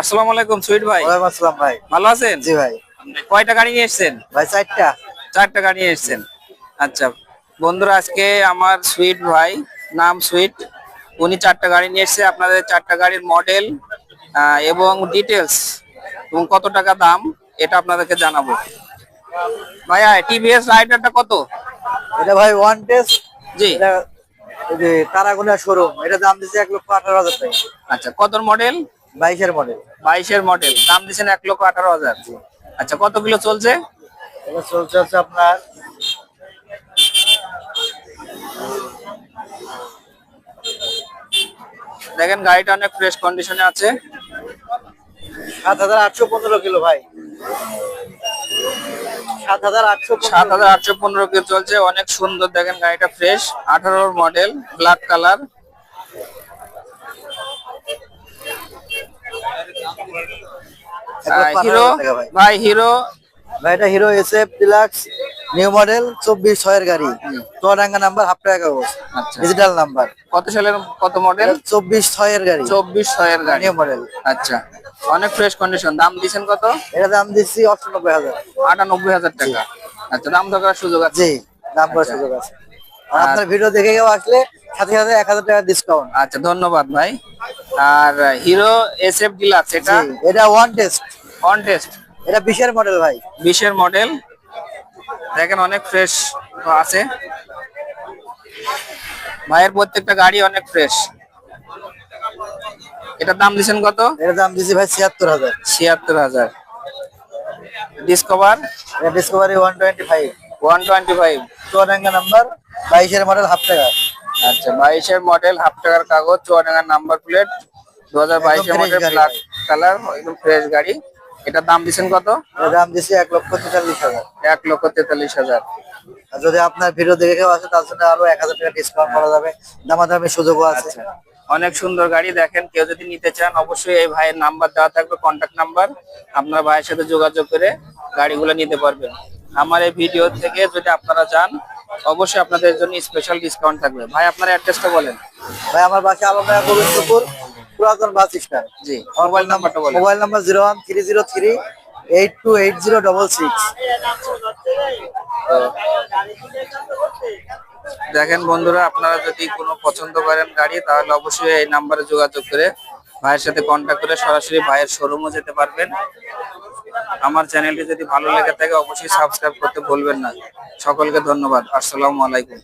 আসসালামু আলাইকুম সুইট ভাই। ওয়ালাইকুম আসসালাম ভাই। ভালো আছেন? জি ভাই। কয়টা গাড়ি নিয়ে এসেছেন? ভাই চারটা। চারটা গাড়ি নিয়ে এসেছেন। আচ্ছা বন্ধুরা আজকে আমার সুইট ভাই নাম সুইট। উনি চারটা গাড়ি নিয়ে এসেছে। আপনাদের চারটা গাড়ির মডেল এবং ডিটেলস এবং কত টাকা দাম এটা আপনাদেরকে জানাব। ভাইয়া টিভিএস রাইডারটা কত? এটা ভাই ওয়ান টেস্ট জি। তারাগুনা শোরুম এটা দাম দিচ্ছে এক লক্ষ আঠারো হাজার টাকা। আচ্ছা কত মডেল? বাইশের মডেল। বাইশের মডেল। দাম দিচ্ছেন এক লক্ষ আঠারো হাজার। আচ্ছা কত কিলো চলছে? চলছে হচ্ছে আপনার দেখেন গাড়িটা অনেক ফ্রেশ কন্ডিশনে আছে। সাত হাজার আটশো পনেরো কিলো ভাই। সাত হাজার আটশো সাত হাজার আটশো পনেরো কিলো চলছে। অনেক সুন্দর দেখেন গাড়িটা ফ্রেশ আঠারোর মডেল ব্ল্যাক কালার হিরো ভাই হিরো ভাই। এটা Hero. S F deluxe new model চব্বিশ ছয়ের গাড়ি। চুয়াডাঙ্গা নাম্বার হাফ টাকা কাগজ আচ্ছা। Digital number. কত সালের কত মডেল? চব্বিশ ছয়ের গাড়ি। চব্বিশ ছয়ের গাড়ি। New model. আচ্ছা। অনেক ফ্রেশ কন্ডিশন দাম দিচ্ছেন কত? এটা দাম দিচ্ছি অষ্টানব্বই হাজার। আটানব্বই হাজার টাকা। আচ্ছা দাম দরকার সুযোগ আছে। জি দাম করার সুযোগ আছে। আপনার ভিডিও দেখে কেউ আসলে সাথে সাথে এক হাজার টাকা ডিসকাউন্ট আচ্ছা ধন্যবাদ ভাই। আর হিরো এস এফ ডিলাক্স এটা এটা ওয়ান টেস্ট ওয়ান টেস্ট এটা বিশের মডেল ভাই। বিশের মডেল দেখেন অনেক ফ্রেশ আছে। ভাইয়ের প্রত্যেকটা গাড়ি অনেক ফ্রেশ এটার দাম দিচ্ছেন কত? এটার দাম দিচ্ছি ভাই ছিয়াত্তর হাজার। ছিয়াত্তর হাজার। ডিসকভার এটা Discovery one twenty five one twenty five number বাইশের মডেল হাফ টাকা। আচ্ছা বাইশের মডেল হাফ টাকার কাগজ চুয়াডাঙ্গার নাম্বার প্লেট দু হাজার বাইশের মডেল ব্ল্যাক কালার একদম ফ্রেশ গাড়ি। এটার দাম দিচ্ছেন কত? দাম দিচ্ছি এক লক্ষ তেতাল্লিশ হাজার। এক লক্ষ তেতাল্লিশ হাজার। আর যদি আপনার ভিডিও দেখে কেউ আসে তার জন্য আরও এক হাজার টাকা ডিসকাউন্ট করা যাবে। দামাদামি সুযোগও আছে। আচ্ছা অনেক সুন্দর গাড়ি দেখেন কেউ যদি নিতে চান অবশ্যই এই ভাইয়ের নাম্বার দেওয়া থাকবে কন্ট্যাক্ট নাম্বার আপনার ভাইয়ের সাথে যোগাযোগ করে গাড়িগুলো নিতে পারবেন। আমার এই ভিডিও থেকে যদি আপনারা যান অবশ্যই আপনাদের জন্য স্পেশাল ডিসকাউন্ট থাকবে। ভাই আপনার অ্যাড্রেসটা বলেন। ভাই আমার বাসা আলমডাঙ্গা গোবিন্দপুর পুরাতন বাস স্ট্যান্ড। জি মোবাইল নাম্বারটা বলেন। Mobile number zero one three zero three eight two eight zero double six দেখেন বন্ধুরা আপনারা যদি কোনো পছন্দ করেন গাড়ি তাহলে অবশ্যই এই নাম্বারে যোগাযোগ করে ভাইয়ের সাথে কন্ট্যাক্ট করে সরাসরি ভাইয়ের শোরুমও যেতে পারবেন। আমার চ্যানেলটি যদি ভালো লেগে থাকে, অবশ্যই সাবস্ক্রাইব করতে ভুলবেন না। সকলকে ধন্যবাদ। আসসালামু আলাইকুম।